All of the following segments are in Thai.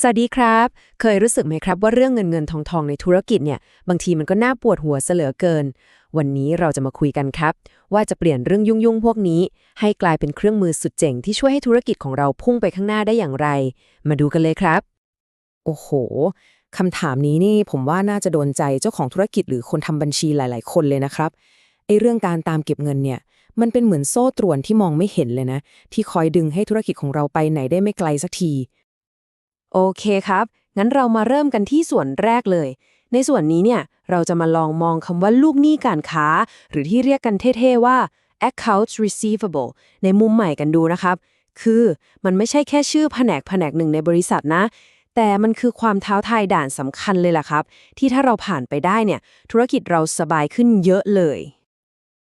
สวัสดีครับ เคยรู้สึกไหมครับว่าเรื่องเงินเงินทองทองในธุรกิจเนี่ย บางทีมันก็น่าปวดหัวเสลือเกิน วันนี้เราจะมาคุยกันครับ ว่าจะเปลี่ยนเรื่องยุ่งๆพวกนี้ ให้กลายเป็นเครื่องมือสุดเจ๋งที่ช่วยให้ธุรกิจของเราพุ่งไปข้างหน้าได้อย่างไร มาดูกันเลยครับ โอ้โหคำถามนี้นี่ผมว่าน่าจะโดนใจเจ้าของธุรกิจหรือคนทำบัญชีหลาย ๆ คนเลยนะครับไอ้เรื่องการตามเก็บเงินเนี่ย มันเป็นเหมือนโซ่ตรวนที่มองไม่เห็นเลยนะ ที่คอยดึงให้ธุรกิจของเราไปไหนได้ไม่ไกลสักที โอเคครับ งั้นเรามาเริ่มกันที่ส่วนแรกเลย ในส่วนนี้เนี่ย เราจะมาลองมองคำว่าลูกหนี้การค้า หรือที่เรียกกันเท่ๆว่า accounts receivable ในมุมใหม่กันดูนะครับ คือมันไม่ใช่แค่ชื่อแผนกแผนกหนึ่งในบริษัทนะ แต่มันคือความท้าทายด่านสำคัญเลยล่ะครับ ที่ถ้าเราผ่านไปได้เนี่ย ธุรกิจเราสบายขึ้นเยอะเลย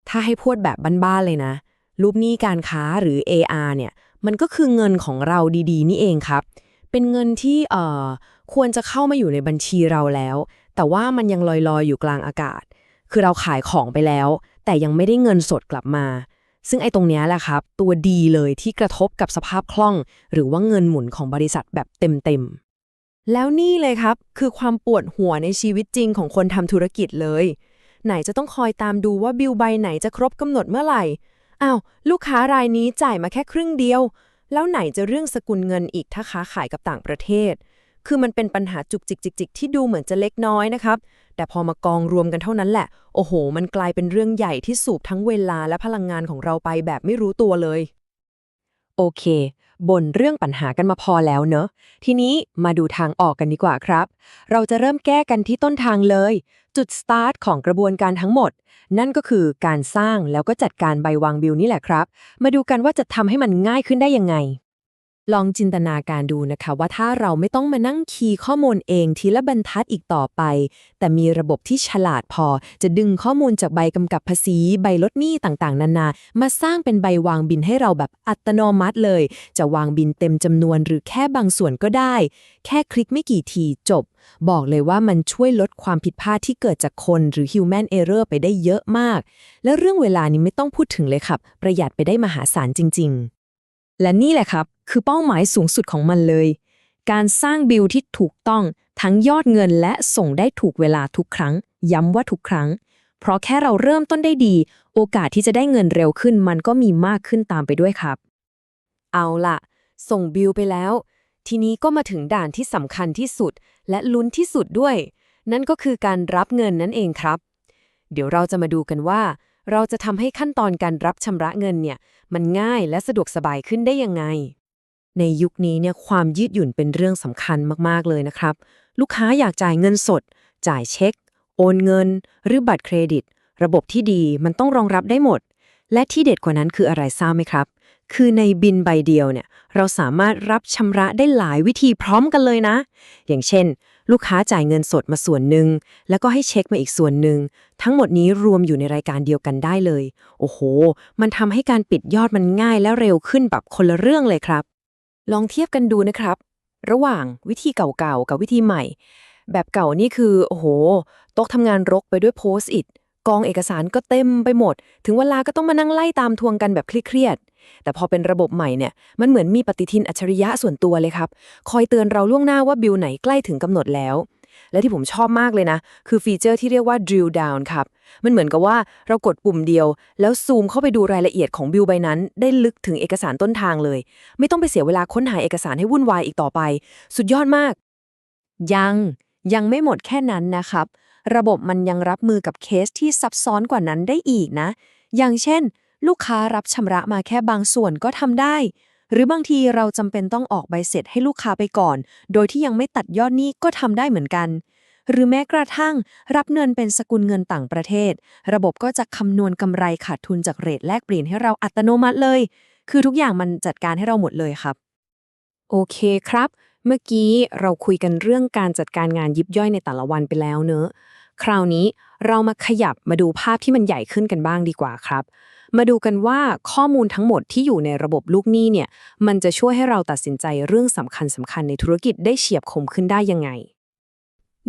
ถ้าให้พูดแบบบ้านๆเลยนะ รูปหนี้การค้าหรือ AR เนี่ย มันก็คือเงินของเราดีๆ นี่เองครับ เป็นเงินที่เอ่อควรจะเข้ามาอยู่ในบัญชีเราแล้ว แต่ว่ามันยังลอยๆอยู่กลางอากาศ คือเราขายของไปแล้ว แต่ยังไม่ได้เงินสดกลับมา ซึ่งไอ้ตรงนี้แหละครับ ตัวดีเลยที่กระทบกับสภาพคล่อง หรือว่าเงินหมุนของบริษัทแบบเต็มๆ แล้วนี่เลยครับ คือความปวดหัวในชีวิตจริงของคนทำธุรกิจเลย ไหนจะต้องคอยตามดูว่าบิลใบไหนจะครบกำหนดเมื่อไหร่อ้าวลูกค้ารายนี้จ่ายมาแค่ครึ่งเดียว แล้วไหนจะเรื่องสกุลเงินอีกถ้าค้าขายกับต่างประเทศ คือมันเป็นปัญหาจุกจิกจิกจิกที่ดูเหมือนจะเล็กน้อยนะครับ แต่พอมากองรวมกันเท่านั้นแหละ โอ้โห มันกลายเป็นเรื่องใหญ่ที่สูบทั้งเวลาและพลังงานของเราไปแบบไม่รู้ตัวเลย โอเค บนเรื่องปัญหากันมาพอแล้วเนอะ ทีนี้มาดูทางออกกันดีกว่าครับ เราจะเริ่มแก้กันที่ต้นทางเลย จุดสตาร์ทของกระบวนการทั้งหมด นั่นก็คือการสร้างแล้วก็จัดการใบวางบิลนี่แหละครับ มาดูกันว่าจะทำให้มันง่ายขึ้นได้ยังไง ลองจินตนาการดูนะคะว่าถ้าเราไม่ต้องมานั่งคีย์ข้อมูลเองทีละบรรทัดอีกต่อไป แต่มีระบบที่ฉลาดพอ จะดึงข้อมูลจากใบกำกับภาษี ใบลดหนี้ต่างๆ นานา มาสร้างเป็นใบวางบินให้เราแบบอัตโนมัติเลย จะวางบินเต็มจำนวนหรือแค่บางส่วนก็ได้ แค่คลิกไม่กี่ทีจบ บอกเลยว่ามันช่วยลดความผิดพลาดที่เกิดจากคนหรือ human error ไปได้เยอะมาก และเรื่องเวลานี้ไม่ต้องพูดถึงเลยครับ ประหยัดไปได้มหาศาลจริง ๆ และนี่แหละครับ คือเป้าหมายสูงสุดของมันเลย การสร้างบิลที่ถูกต้องทั้งยอดเงินและส่งได้ถูกเวลาทุกครั้ง ย้ำว่าทุกครั้ง เพราะแค่เราเริ่มต้นได้ดี โอกาสที่จะได้เงินเร็วขึ้น มันก็มีมากขึ้นตามไปด้วยครับ เอาล่ะ ส่งบิลไปแล้ว ทีนี้ก็มาถึงด่านที่สำคัญที่สุด และลุ้นที่สุดด้วย นั่นก็คือการรับเงินนั่นเองครับ เดี๋ยวเราจะมาดูกันว่า เราจะทำให้ขั้นตอนการรับชำระเงินเนี่ย มันง่ายและสะดวกสบายขึ้นได้ยังไง ในยุคนี้เนี่ยความยืดหยุ่นเป็นเรื่องสำคัญมากๆเลยนะครับ ลูกค้าอยากจ่ายเงินสด จ่ายเช็ค โอนเงิน หรือบัตรเครดิต ระบบที่ดีมันต้องรองรับได้หมด และที่เด็ดกว่านั้นคืออะไรทราบไหมครับ คือในบินใบเดียวเนี่ยเราสามารถรับชำระได้หลายวิธีพร้อมกันเลยนะ อย่างเช่น ลูกค้าจ่ายเงินสดมาส่วนหนึ่งแล้วก็ให้เช็คมาอีกส่วนหนึ่งทั้งหมดนี้รวมอยู่ในรายการเดียวกันได้เลย โอ้โห มันทำให้การปิดยอดมันง่ายและเร็วขึ้นแบบคนละเรื่องเลยครับ ลองเทียบกันดูนะครับ ระหว่างวิธีเก่าๆ กับวิธีใหม่ แบบเก่านี่คือ โอ้โหโต๊ะทำงานรกไปด้วยโพสต์อิทกองเอกสารก็เต็มไปหมด ถึงเวลาก็ต้องมานั่งไล่ตามทวงกันแบบเครียดๆแต่พอเป็นระบบใหม่เนี่ยมันเหมือนมีปฏิทินอัจฉริยะส่วนตัวเลยครับ คอยเตือนเราล่วงหน้าว่าบิลไหนใกล้ถึงกำหนดแล้ว และที่ผมชอบมากเลยนะ คือฟีเจอร์ที่เรียกว่า drill down ครับ มันเหมือนกับว่าเรากดปุ่มเดียว แล้วซูมเข้าไปดูรายละเอียดของบิลใบนั้น ได้ลึกถึงเอกสารต้นทางเลย ไม่ต้องไปเสียเวลาค้นหาเอกสารให้วุ่นวายอีกต่อไป สุดยอดมาก ยังยังไม่หมดแค่นั้นนะครับ ระบบมันยังรับมือกับเคสที่ซับซ้อนกว่านั้นได้อีกนะ อย่างเช่น ลูกค้ารับชำระมาแค่บางส่วนก็ทำได้ หรือบางทีเราจำเป็นต้องออกใบเสร็จให้ลูกค้าไปก่อน โดยที่ยังไม่ตัดยอดหนี้ก็ทำได้เหมือนกัน หรือแม้กระทั่ง รับเงินเป็นสกุลเงินต่างประเทศ ระบบก็จะคำนวณกำไรขาดทุนจากเรทแลกเปลี่ยนให้เราอัตโนมัติเลย คือทุกอย่างมันจัดการให้เราหมดเลยครับ โอเคครับ เมื่อกี้เราคุยกันเรื่องการจัดการงานยิบย่อยในแต่ละวันไปแล้วเนอะคราวนี้เรามาขยับมาดูภาพที่มันใหญ่ขึ้นกันบ้างดีกว่าครับ มาดูกันว่าข้อมูลทั้งหมดที่อยู่ในระบบลูกหนี้เนี่ย มันจะช่วยให้เราตัดสินใจเรื่องสำคัญสำคัญในธุรกิจได้เฉียบคมขึ้นได้ยังไง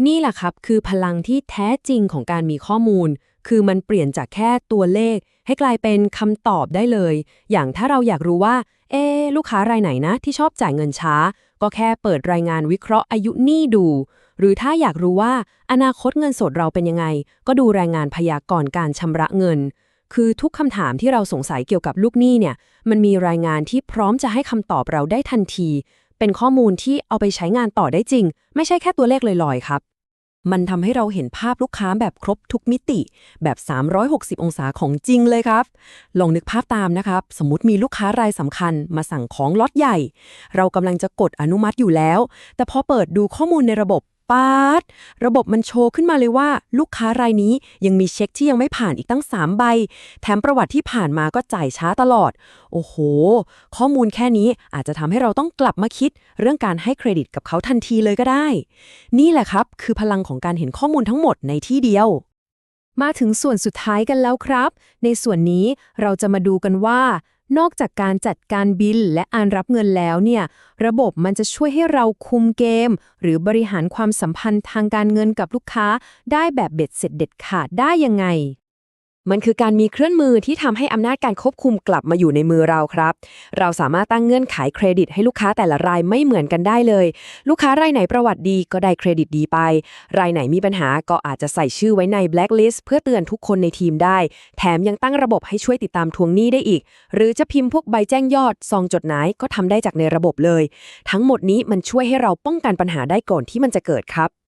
นี่แหละครับคือพลังที่แท้จริงของการมีข้อมูล คือมันเปลี่ยนจากแค่ตัวเลข ให้กลายเป็นคำตอบได้เลย อย่างถ้าเราอยากรู้ว่า เอ๊ลูกค้ารายไหนนะ ที่ชอบจ่ายเงินช้า ก็แค่เปิดรายงานวิเคราะห์อายุหนี้ดูหรือถ้าอยากรู้ว่าอนาคตเงินสดเราเป็นยังไง ก็ดูรายงานพยากรณ์การชำระเงิน คือทุกคำถามที่เราสงสัยเกี่ยวกับลูกหนี้เนี่ย มันมีรายงานที่พร้อมจะให้คำตอบเราได้ทันที เป็นข้อมูลที่เอาไปใช้งานต่อได้จริง ไม่ใช่แค่ตัวเลขลอยๆครับ มันทำให้เราเห็นภาพลูกค้าแบบครบทุกมิติ แบบ 360 องศาของจริงเลยครับ ลองนึกภาพตามนะครับ สมมติมีลูกค้ารายสำคัญมาสั่งของล็อตใหญ่ เรากำลังจะกดอนุมัติอยู่แล้ว แต่พอเปิดดูข้อมูลในระบบ ปาดระบบมันโชว์ขึ้นมาเลยว่า ลูกค้ารายนี้ยังมีเช็คที่ยังไม่ผ่านอีกตั้ง 3 ใบ แถมประวัติที่ผ่านมาก็จ่ายช้าตลอด โอ้โห ข้อมูลแค่นี้อาจจะทำให้เราต้องกลับมาคิด เรื่องการให้เครดิตกับเขาทันทีเลยก็ได้ นี่แหละครับ คือพลังของการเห็นข้อมูลทั้งหมดในที่เดียวมาถึงส่วนสุดท้ายกันแล้วครับ ในส่วนนี้เราจะมาดูกันว่า นอกจากการจัดการบิลและอ่านรับเงินแล้วเนี่ย ระบบมันจะช่วยให้เราคุมเกม หรือบริหารความสัมพันธ์ทางการเงินกับลูกค้า ได้แบบเบ็ดเสร็จเด็ดขาดได้ยังไง มันคือการมีเครื่องมือที่ทำให้อำนาจการควบคุมกลับมาอยู่ในมือเราครับ เราสามารถตั้งเงื่อนไขเครดิตให้ลูกค้าแต่ละรายไม่เหมือนกันได้เลย ลูกค้ารายไหนประวัติดีก็ได้เครดิตดีไป รายไหนมีปัญหาก็อาจจะใส่ชื่อไว้ใน blacklist เพื่อเตือนทุกคนในทีมได้ แถมยังตั้งระบบให้ช่วยติดตามทวงหนี้ได้อีก หรือจะพิมพ์พวกใบแจ้งยอดซองจดหมายก็ทำได้จากในระบบเลย ทั้งหมดนี้มันช่วยให้เราป้องกันปัญหาได้ก่อนที่มันจะเกิดครับ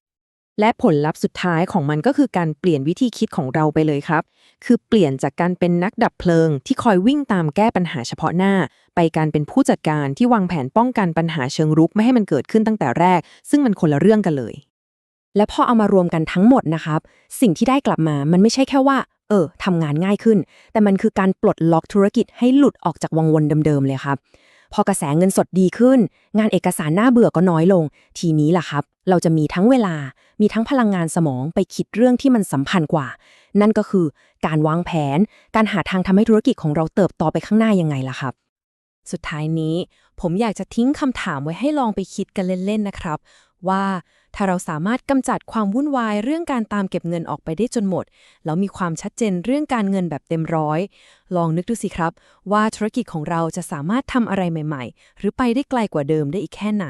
และผลลัพธ์สุดท้ายของมันก็คือการเปลี่ยนวิธีคิดของเราไปเลยครับ คือเปลี่ยนจากการเป็นนักดับเพลิง ที่คอยวิ่งตามแก้ปัญหาเฉพาะหน้า ไปการเป็นผู้จัดการที่วางแผนป้องกันปัญหาเชิงรุกไม่ให้มันเกิดขึ้นตั้งแต่แรก ซึ่งมันคนละเรื่องกันเลย และพอเอามารวมกันทั้งหมดนะครับ สิ่งที่ได้กลับมามันไม่ใช่แค่ว่า เออทำงานง่ายขึ้น แต่มันคือการปลดล็อกธุรกิจให้หลุดออกจากวังวนเดิมๆเลยครับ พอกระแสเงินสดดีขึ้น งานเอกสารน่าเบื่อก็น้อยลง ทีนี้ล่ะครับ เราจะมีทั้งเวลา มีทั้งพลังงานสมองไปคิดเรื่องที่มันสัมพันธ์กว่า นั่นก็คือการวางแผน การหาทางทำให้ธุรกิจของเราเติบโตไปข้างหน้ายังไงล่ะครับ สุดท้ายนี้ ผมอยากจะทิ้งคำถามไว้ให้ลองไปคิดกันเล่น ๆ นะครับ ว่าถ้าเราสามารถกำจัดความวุ่นวายเรื่องการตามเก็บเงินออกไปได้จนหมด แล้วมีความชัดเจนเรื่องการเงินแบบเต็มร้อย ลองนึกดูสิครับ ว่าธุรกิจของเราจะสามารถทำอะไรใหม่ ๆ หรือไปได้ไกลกว่าเดิมได้อีกแค่ไหน